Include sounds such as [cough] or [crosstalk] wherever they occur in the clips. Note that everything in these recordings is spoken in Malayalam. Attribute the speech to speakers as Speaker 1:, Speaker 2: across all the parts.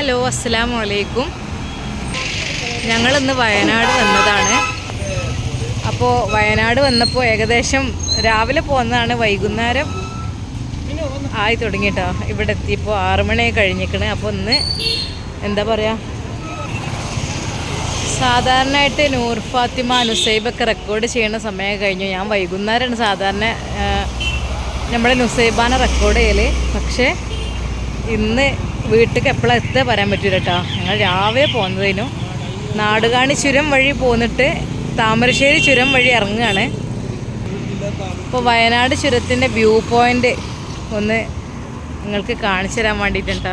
Speaker 1: ഹലോ അസ്സലാമു അലൈക്കും ഞങ്ങൾ ഇന്ന് വയനാട് വന്നതാണ്. അപ്പോൾ വയനാട് വന്നപ്പോൾ ഏകദേശം രാവിലെ പോകുന്നതാണ് വൈകുന്നേരം ആയി തുടങ്ങിട്ടോ. ഇവിടെ എത്തിയപ്പോൾ ആറ് മണി കഴിഞ്ഞിക്കണ്. അപ്പോൾ ഇന്ന് എന്താ പറയുക സാധാരണയായിട്ട് നൂർ ഫാത്തിമ നുസൈബൊക്കെ റെക്കോർഡ് ചെയ്യുന്ന സമയം കഴിഞ്ഞു. ഞാൻ വൈകുന്നേരമാണ് സാധാരണ നമ്മുടെ നുസൈബാനെ റെക്കോർഡ് ചെയ്യൽ പക്ഷേ ഇന്ന് വീട്ടിൽ എപ്പോഴാണ് എത്തുക പറയാൻ പറ്റൂല കേട്ടോ ഞങ്ങൾ രാവിലെ പോകുന്നതിനു നാടുകാണി ചുരം വഴി പോന്നിട്ട് താമരശ്ശേരി ചുരം വഴി ഇറങ്ങുകയാണ് ഇപ്പോൾ വയനാട് ചുരത്തിന്റെ വ്യൂ പോയിന്റ് ഒന്ന് നിങ്ങൾക്ക് കാണിച്ചു തരാൻ വേണ്ടിയിട്ടുണ്ട്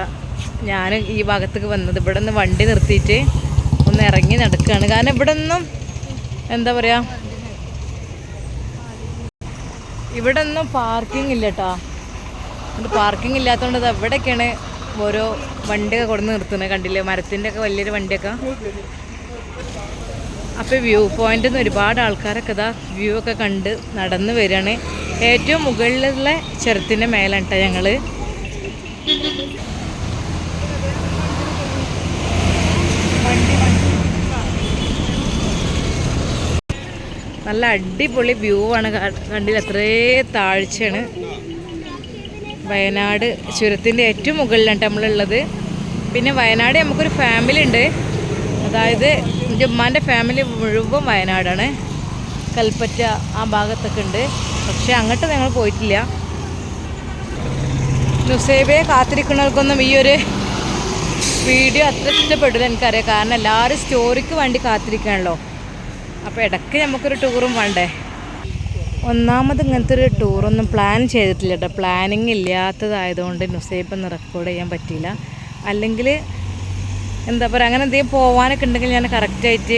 Speaker 1: ഞാൻ ഈ ഭാഗത്തേക്ക് വന്നത്. ഇവിടെ നിന്ന് വണ്ടി നിർത്തിയിട്ട് ഒന്ന് ഇറങ്ങി നടക്കുകയാണ് കാരണം ഇവിടെ ഒന്നും എന്താ പറയുക ഇവിടെ ഒന്നും പാർക്കിംഗ് ഇല്ല കേട്ടോ പാർക്കിംഗ് ഇല്ലാത്തതുകൊണ്ട് ഇത് എവിടെയൊക്കെയാണ് ഓരോ വണ്ടിയൊക്കെ കൊടുന്ന് നിർത്തുന്നത് കണ്ടില്ലേ? മരത്തിന്റെ ഒക്കെ വലിയൊരു വണ്ടിയൊക്കെ. അപ്പോൾ വ്യൂ പോയിന്റിൽ നിന്ന് ഒരുപാട് ആൾക്കാരൊക്കെ ഇതാ വ്യൂ ഒക്കെ കണ്ട് നടന്ന് വരികയാണ്. ഏറ്റവും മുകളിലുള്ള ചെറുത്തിന്റെ മേലാണ് കേട്ടോ ഞങ്ങൾ നല്ല അടിപൊളി വ്യൂ ആണ്. കണ്ടില്ല? അത്രേ താഴ്ചയാണ് വയനാട് ചുരത്തിന്റെ ഏറ്റവും മുകളിലാണ് നമ്മളുള്ളത്. പിന്നെ വയനാട് നമുക്കൊരു ഫാമിലി ഉണ്ട്. അതായത് എന്റെ ഉമ്മാന്റെ ഫാമിലി മുഴുവൻ വയനാടാണ്. കൽപ്പറ്റ ആ ഭാഗത്തൊക്കെ ഉണ്ട്. പക്ഷെ അങ്ങോട്ട് ഞങ്ങൾ പോയിട്ടില്ല. നുസൈബയെ കാത്തിരിക്കുന്നവർക്കൊന്നും ഈ ഒരു വീഡിയോ അത്ര ഇഷ്ടപ്പെടും എനിക്കറിയാം. കാരണം എല്ലാവരും സ്റ്റോറിക്ക് വേണ്ടി കാത്തിരിക്കുകയാണല്ലോ. അപ്പോൾ ഇടയ്ക്ക് നമുക്കൊരു ടൂറും വേണ്ടേ? ഒന്നാമത് ഇങ്ങനത്തെ ഒരു ടൂറൊന്നും പ്ലാൻ ചെയ്തിട്ടില്ല കേട്ടോ പ്ലാനിങ് ഇല്ലാത്തതായതുകൊണ്ട് ഒന്ന് റെക്കോർഡ് ചെയ്യാൻ പറ്റിയില്ല. അല്ലെങ്കിൽ എന്താ പറയുക അങ്ങനെ എന്തെങ്കിലും പോകാനൊക്കെ ഉണ്ടെങ്കിൽ ഞാൻ കറക്റ്റായിട്ട്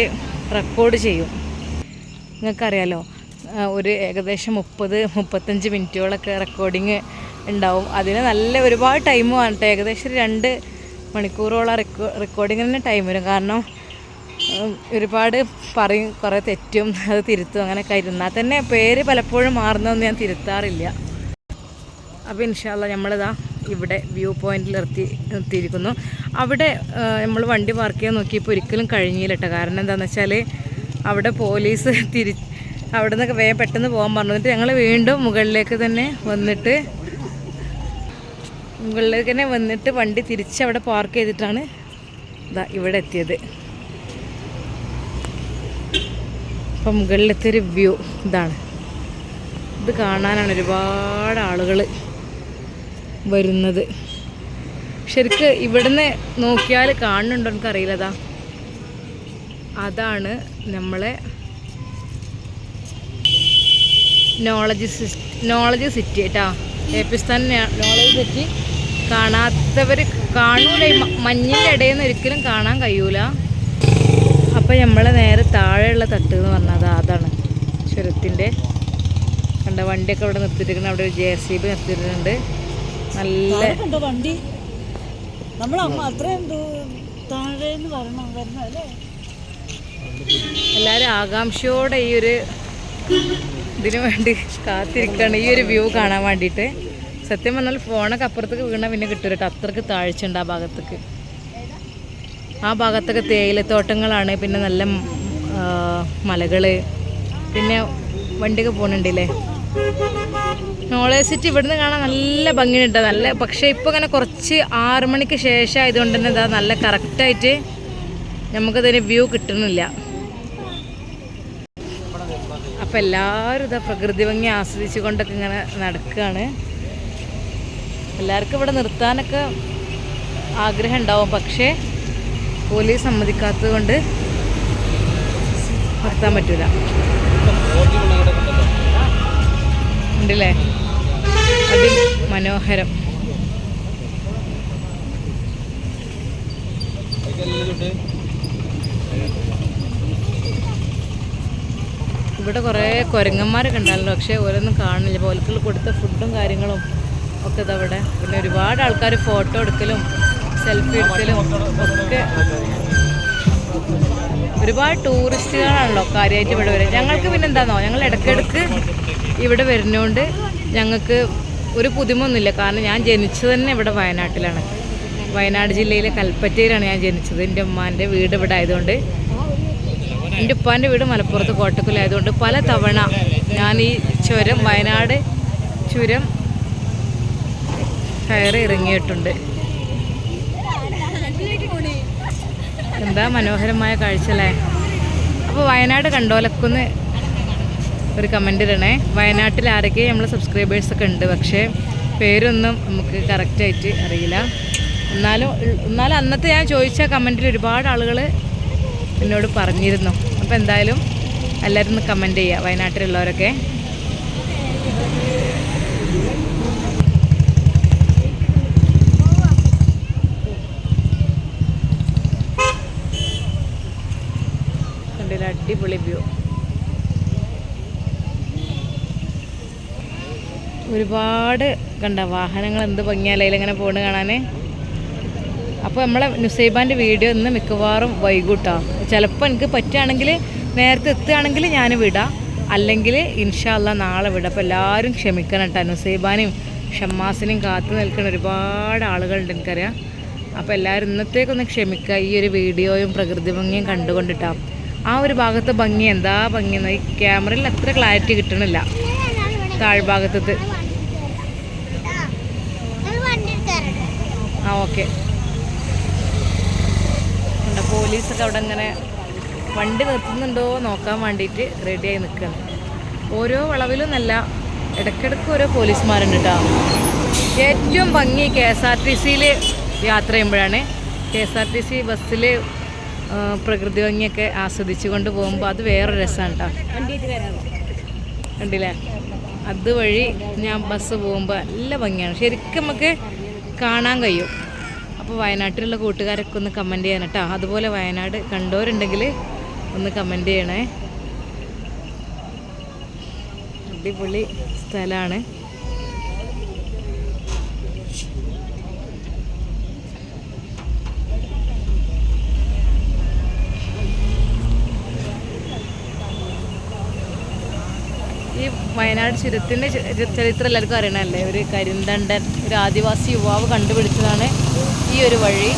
Speaker 1: റെക്കോർഡ് ചെയ്യും. നിങ്ങൾക്കറിയാലോ ഒരു ഏകദേശം മുപ്പത് മുപ്പത്തഞ്ച് മിനിറ്റുകളൊക്കെ റെക്കോർഡിങ് ഉണ്ടാവും. അതിന് നല്ല ഒരുപാട് ടൈം വേണം ഏകദേശം രണ്ട് മണിക്കൂറോളം റെക്കോ റെക്കോർഡിങ്ങിന് ടൈം വരും. കാരണം ഒരുപാട് പറയും കുറേ തെറ്റും അത് തിരുത്തും അങ്ങനെയൊക്കെ ഇരുന്നാൽ തന്നെ പേര് പലപ്പോഴും മാറുന്നതൊന്നും ഞാൻ തിരുത്താറില്ല. അപ്പോൾ ഇൻഷാല്ല നമ്മളിതാ ഇവിടെ വ്യൂ പോയിന്റിൽ നിർത്തി നിർത്തിയിരിക്കുന്നു. അവിടെ നമ്മൾ വണ്ടി പാർക്ക് ചെയ്യാൻ നോക്കിയപ്പോൾ ഒരിക്കലും കഴിഞ്ഞില്ല കേട്ടോ കാരണം എന്താണെന്ന് വെച്ചാൽ അവിടെ പോലീസ് [laughs] തിരി അവിടെ നിന്നൊക്കെ വേഗം പെട്ടെന്ന് പോകാൻ പറഞ്ഞു. എന്നിട്ട് ഞങ്ങൾ വീണ്ടും മുകളിലേക്ക് തന്നെ വന്നിട്ട് മുകളിലേക്ക് തന്നെ വന്നിട്ട് വണ്ടി തിരിച്ച് അവിടെ പാർക്ക് ചെയ്തിട്ടാണ് ഇതാ ഇവിടെ എത്തിയത്. അപ്പം മുകളിലത്തെ ഒരു വ്യൂ ഇതാണ്. ഇത് കാണാനാണ് ഒരുപാട് ആളുകൾ വരുന്നത്. ശരിക്ക് ഇവിടുന്ന് നോക്കിയാൽ കാണുന്നുണ്ടോ എനിക്കറിയില്ലതാ അതാണ് നമ്മളെ നോളജ് നോളജ് സിറ്റി കേട്ടോ ഏപ്പിസ്ഥാൻ നോളജ് സിറ്റി കാണാത്തവർ കാണൂല. മഞ്ഞിന്റെ ഇടയിൽ നിന്ന് ഒരിക്കലും കാണാൻ കഴിയൂല. അപ്പം നമ്മൾ നേരെ താഴെയുള്ള തട്ട് എന്ന് പറഞ്ഞത് അതാണ്. ചുരത്തിന്റെ കണ്ട വണ്ടിയൊക്കെ അവിടെ നിർത്തിയിട്ടുണ്ട് അവിടെ ഒരു ജെ സി ബി നിർത്തിയിട്ടുണ്ട് നല്ല
Speaker 2: ഉണ്ടോ വണ്ടി. നമ്മൾ അത്രയും വരണം വരണം അല്ലേ?
Speaker 1: എല്ലാവരും ആകാംക്ഷയോടെ ഈ ഒരു ഇതിനു വേണ്ടി കാത്തിരിക്കുകയാണ് ഈ ഒരു വ്യൂ കാണാൻ വേണ്ടിയിട്ട്. സത്യം പറഞ്ഞാൽ ഫോണൊക്കെ അപ്പുറത്തേക്ക് വീണാൽ പിന്നെ കിട്ടും കേട്ടോ. അത്രയ്ക്ക് താഴ്ചയുണ്ട് ആ ഭാഗത്തേക്ക്. ആ ഭാഗത്തൊക്കെ തേയിലത്തോട്ടങ്ങളാണ്. പിന്നെ നല്ല മലകൾ പിന്നെ വണ്ടിയൊക്കെ പോകുന്നുണ്ടല്ലേ നോളേജ് സിറ്റി ഇവിടുന്ന് കാണാൻ നല്ല ഭംഗിയുണ്ട്. നല്ല പക്ഷേ ഇപ്പോൾ ഇങ്ങനെ കുറച്ച് ആറ് മണിക്ക് ശേഷം ആയതുകൊണ്ട് തന്നെ ഇതാ നല്ല കറക്റ്റായിട്ട് നമുക്കതിന് വ്യൂ കിട്ടുന്നില്ല. അപ്പം എല്ലാവരും ഇതാ പ്രകൃതി ഭംഗി ആസ്വദിച്ചു കൊണ്ടൊക്കെ ഇങ്ങനെ നടക്കുകയാണ്. എല്ലാവർക്കും ഇവിടെ നിർത്താനൊക്കെ ആഗ്രഹം ഉണ്ടാവും. പക്ഷേ പോലീസ് സമ്മതിക്കാത്തത് കൊണ്ട് നിർത്താൻ പറ്റൂല. ഉണ്ടല്ലേ? മനോഹരം. ഇവിടെ കുറേ കുരങ്ങന്മാരൊക്കെ ഉണ്ടായിരുന്നു പക്ഷേ ഓരോന്നും കാണില്ല പോലക്കുള്ള കൊടുത്ത ഫുഡും കാര്യങ്ങളും ഒക്കെ ഇതവിടെ. പിന്നെ ഒരുപാട് ആൾക്കാർ ഫോട്ടോ എടുക്കലും സെൽഫി എടുക്കലും ഒക്കെ ഒരുപാട് ടൂറിസ്റ്റുകളാണല്ലോ കാര്യമായിട്ട് ഇവിടെ വരുന്നത്. ഞങ്ങൾക്ക് പിന്നെ എന്താണോ ഞങ്ങൾ ഇടയ്ക്കിടയ്ക്ക് ഇവിടെ വരുന്നതുകൊണ്ട് ഞങ്ങൾക്ക് ഒരു പുതുമൊന്നുമില്ല കാരണം ഞാൻ ജനിച്ചത് തന്നെ ഇവിടെ വയനാട്ടിലാണ്. വയനാട് ജില്ലയിലെ കൽപ്പറ്റയിലാണ് ഞാൻ ജനിച്ചത്. എന്റെ ഉമ്മാന്റെ വീട് ഇവിടെ ആയതുകൊണ്ട്. എന്റെ ഉപ്പാന്റെ വീട് മലപ്പുറത്ത് കോട്ടക്കുലായതുകൊണ്ട് പല തവണ ഞാൻ ഈ ചുരം വയനാട് ചുരം കയറി ഇറങ്ങിയിട്ടുണ്ട്. എന്താ മനോഹരമായ കാഴ്ച അല്ലേ അപ്പോൾ വയനാട് കണ്ടോലക്കുന്ന് ഒരു കമന്റ് ഇടണേ. വയനാട്ടിൽ ആരൊക്കെ നമ്മൾ സബ്സ്ക്രൈബേഴ്സൊക്കെ ഉണ്ട്? പക്ഷേ പേരൊന്നും നമുക്ക് കറക്റ്റായിട്ട് അറിയില്ല. എന്നാലും എന്നാലും അന്നത്തെ ഞാൻ ചോദിച്ച കമന്റിൽ ഒരുപാട് ആളുകൾ എന്നോട് പറഞ്ഞിരുന്നു. അപ്പോൾ എന്തായാലും എല്ലാവരും ഒന്ന് കമന്റ് ചെയ്യുക വയനാട്ടിലുള്ളവരൊക്കെ കണ്ടില്ല അടിപൊളി വ്യൂ. ഒരുപാട് കണ്ട വാഹനങ്ങൾ എന്ത് ഭംഗിയാലും ഇങ്ങനെ പോണ് കാണാൻ അപ്പോൾ നമ്മളെ നുസൈബാന്റെ വീഡിയോ ഇന്ന് മിക്കവാറും വൈകൂട്ടാ. ചിലപ്പോൾ എനിക്ക് പറ്റുകയാണെങ്കിൽ നേരത്തെ എത്തുകയാണെങ്കിൽ ഞാൻ വിടാം. അല്ലെങ്കിൽ ഇൻഷാല്ല നാളെ വിടാം. അപ്പോൾ എല്ലാവരും ക്ഷമിക്കണം കേട്ടോ. നുസൈബാനെയും ഷമ്മാസിനെയും കാത്തു നിൽക്കുന്ന ഒരുപാട് ആളുകളുണ്ട് എനിക്കറിയാം. അപ്പോൾ എല്ലാവരും ഇന്നത്തേക്കൊന്ന് ക്ഷമിക്കുക ഈ ഒരു വീഡിയോയും പ്രകൃതി ഭംഗിയും കണ്ടുകൊണ്ടിട്ടാ. ആ ഒരു ഭാഗത്തെ ഭംഗി എന്താ ഭംഗി ഈ ക്യാമറയിൽ അത്ര ക്ലാരിറ്റി കിട്ടണില്ല. താഴ്ഭാഗത്തത് ആ ഓക്കെ പോലീസൊക്കെ അവിടെ ഇങ്ങനെ വണ്ടി നിർത്തുന്നുണ്ടോ നോക്കാൻ വേണ്ടിയിട്ട് റെഡിയായി നിൽക്കുകയാണ് ഓരോ വളവിലും നല്ല ഇടയ്ക്കിടയ്ക്ക് ഓരോ പോലീസുമാരുണ്ട് കേട്ടോ ഏറ്റവും ഭംഗി കെ എസ് ആർ ടി സിയിൽ യാത്ര ചെയ്യുമ്പോഴാണ്. K S R T C ബസ്സിൽ പ്രകൃതി ഭംഗിയൊക്കെ ആസ്വദിച്ചു കൊണ്ട് പോകുമ്പോൾ അത് വേറെ രസമാണ് കേട്ടോ കണ്ടില്ലേ? അതുവഴി ഞാൻ ബസ് പോകുമ്പോൾ നല്ല ഭംഗിയാണ്. ശരിക്കും നമുക്ക് കാണാൻ കഴിയും. അപ്പോൾ വയനാട്ടിലുള്ള കൂട്ടുകാരൊക്കെ ഒന്ന് കമന്റ് ചെയ്യണം കേട്ടോ അതുപോലെ വയനാട് കണ്ടവരുണ്ടെങ്കിൽ ഒന്ന് കമന്റ് ചെയ്യണേ. അടിപൊളി സ്ഥലമാണ് ഈ വയനാട് ചുരത്തിന്റെ ചരിത്രം എല്ലാവർക്കും അറിയണമല്ലേ ഒരു കരിന്തണ്ടൻ ഒരു ആദിവാസി യുവാവ് കണ്ടുപിടിച്ചതാണ് ഈ ഒരു വഴി.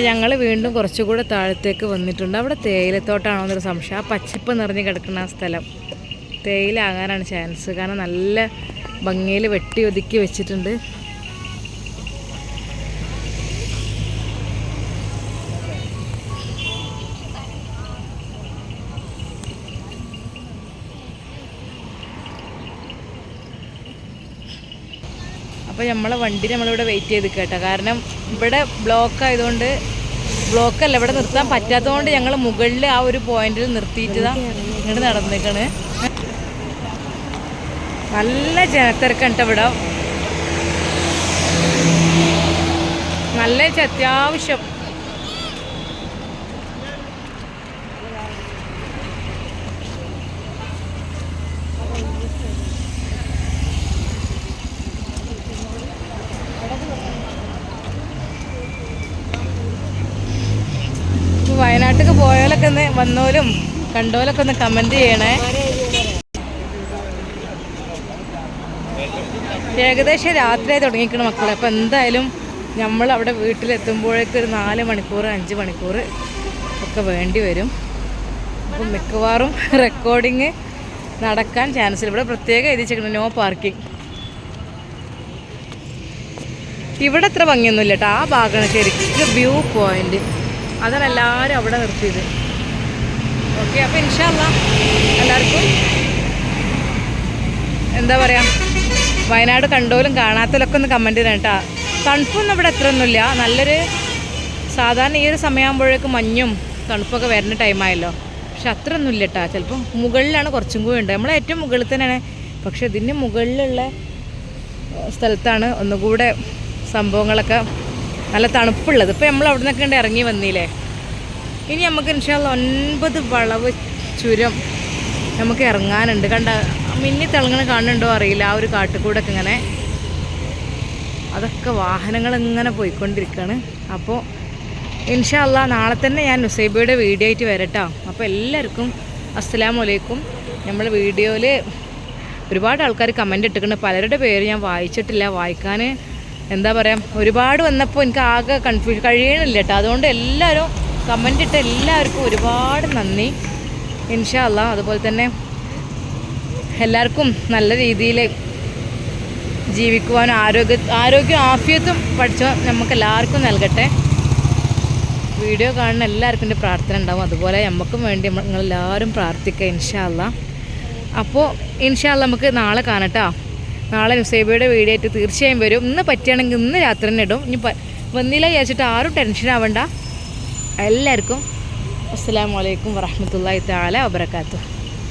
Speaker 1: അപ്പോൾ ഞങ്ങൾ വീണ്ടും കുറച്ചുകൂടെ താഴത്തേക്ക് വന്നിട്ടുണ്ട്. അവിടെ തേയിലത്തോട്ടാണോ എന്നൊരു സംശയം. ആ പച്ചപ്പ് നിറഞ്ഞ് കിടക്കുന്ന ആ സ്ഥലം. തേയില ആകാനാണ് ചാൻസ് കാരണം നല്ല ഭംഗിയിൽ വെട്ടി ഒതുക്കി വെച്ചിട്ടുണ്ട്. അപ്പോൾ നമ്മളെ വണ്ടി നമ്മളിവിടെ വെയിറ്റ് ചെയ്ത് കേട്ടോ കാരണം ഇവിടെ ബ്ലോക്ക് ആയതുകൊണ്ട് ബ്ലോക്ക് അല്ല ഇവിടെ നിർത്താൻ പറ്റാത്തതുകൊണ്ട് ഞങ്ങൾ മുകളിൽ ആ ഒരു പോയിന്റിൽ നിർത്തിയിട്ടതാ ഇങ്ങോട്ട് നടന്നേക്കാണ്. നല്ല ജനത്തിരക്കുണ്ട് ഇവിടെ. നല്ല അത്യാവശ്യം. വയനാട്ടിലേക്ക് പോയാലൊക്കെ ഒന്ന് വന്നോലും കണ്ടോലൊക്കെ ഒന്ന് കമന്റ് ചെയ്യണേ. ഏകദേശം രാത്രിയായി തുടങ്ങിയിരിക്കണം മക്കളെ. അപ്പോൾ എന്തായാലും നമ്മൾ അവിടെ വീട്ടിലെത്തുമ്പോഴേക്ക് ഒരു നാല് മണിക്കൂർ അഞ്ച് മണിക്കൂർ ഒക്കെ വേണ്ടി വരും. അപ്പം മിക്കവാറും റെക്കോർഡിങ് നടക്കാൻ ചാൻസ് ഇവിടെ പ്രത്യേകം എഴുതിച്ചിരിക്കുന്നു നോ പാർക്കിംഗ് ഇവിടെ അത്ര ഭംഗിയൊന്നുമില്ല കേട്ടോ. ആ ഭാഗമാണ് ശരിക്കും വ്യൂ പോയിന്റ് അതാണ് എല്ലാവരും അവിടെ നിർത്തിയത്. ഓക്കെ അപ്പോൾ ഇൻഷാല്ല എല്ലാവർക്കും എന്താ പറയാ വയനാട് കണ്ടോലും കാണാത്തതിലൊക്കെ ഒന്ന് കമന്റ് ചെയ്യണം കേട്ടോ. തണുപ്പൊന്നും ഇവിടെ എത്ര ഒന്നുമില്ല നല്ലൊരു സാധാരണ ഈ ഒരു സമയമാകുമ്പോഴേക്കും മഞ്ഞും തണുപ്പൊക്കെ വരുന്ന ടൈമായല്ലോ പക്ഷെ അത്ര ഒന്നുമില്ല കേട്ടോ. ചിലപ്പോൾ മുകളിലാണ് കുറച്ചും കൂടി ഉണ്ട്. നമ്മളെ ഏറ്റവും മുകളിൽ തന്നെയാണ്. പക്ഷെ ഇതിന് മുകളിലുള്ള സ്ഥലത്താണ് ഒന്നുകൂടെ സംഭവങ്ങളൊക്കെ നല്ല തണുപ്പുള്ളത്. ഇപ്പോൾ നമ്മൾ അവിടെ നിന്നൊക്കെ ഇറങ്ങി വന്നില്ലേ? ഇനി നമുക്ക് ഇൻഷാല്ല ഒൻപത് വളവ് ചുരം നമുക്ക് ഇറങ്ങാനുണ്ട്. കണ്ട മിന്നി തിളങ്ങണ കാണുന്നുണ്ടോ അറിയില്ല. ആ ഒരു കാട്ടുകൂടൊക്കെ ഇങ്ങനെ അതൊക്കെ വാഹനങ്ങൾ ഇങ്ങനെ പോയിക്കൊണ്ടിരിക്കുകയാണ് അപ്പോൾ ഇൻഷാല്ല നാളെ തന്നെ ഞാൻ നുസൈബയുടെ വീഡിയോ ആയിട്ട് വരട്ടോ. അപ്പോൾ എല്ലാവർക്കും അസ്സലാമു അലൈക്കും നമ്മൾ വീഡിയോയിൽ ഒരുപാട് ആൾക്കാർ കമന്റ് ഇട്ടിട്ടുണ്ട്. പലരുടെ പേര് ഞാൻ വായിച്ചിട്ടില്ല. വായിക്കാൻ എന്താ പറയുക ഒരുപാട് വന്നപ്പോൾ എനിക്ക് ആകെ കൺഫ്യൂഷൻ കഴിയണില്ല കേട്ടോ. അതുകൊണ്ട് എല്ലാവരും കമന്റ് ഇട്ട എല്ലാവർക്കും ഒരുപാട് നന്ദി. ഇൻഷാല്ല അതുപോലെ തന്നെ എല്ലാവർക്കും നല്ല രീതിയിൽ ജീവിക്കുവാനും ആരോഗ്യ ആരോഗ്യം ആഫിയത്തും പഠിച്ച നമുക്ക് എല്ലാവർക്കും നൽകട്ടെ. വീഡിയോ കാണുന്ന എല്ലാവർക്കും എന്റെ പ്രാർത്ഥന ഉണ്ടാവും. അതുപോലെ നമുക്കും വേണ്ടി നിങ്ങളെല്ലാവരും പ്രാർത്ഥിക്കുക ഇൻഷാല്ല അപ്പോൾ ഇൻഷാല്ല നമുക്ക് നാളെ കാണട്ടോ നാളെ നുസൈബയുടെ വീഡിയോ ആയിട്ട് തീർച്ചയായും വരും. ഇന്ന് പറ്റുകയാണെങ്കിൽ ഇന്ന് രാത്രി തന്നെ ഇടും. ഇനി വന്നില്ല വിചാരിച്ചിട്ട് ആരും ടെൻഷൻ ആവണ്ട. എല്ലാവർക്കും അസ്സാം വലൈക്കും വറഹമത്തല്ലാ താല വബർക്കാത്തു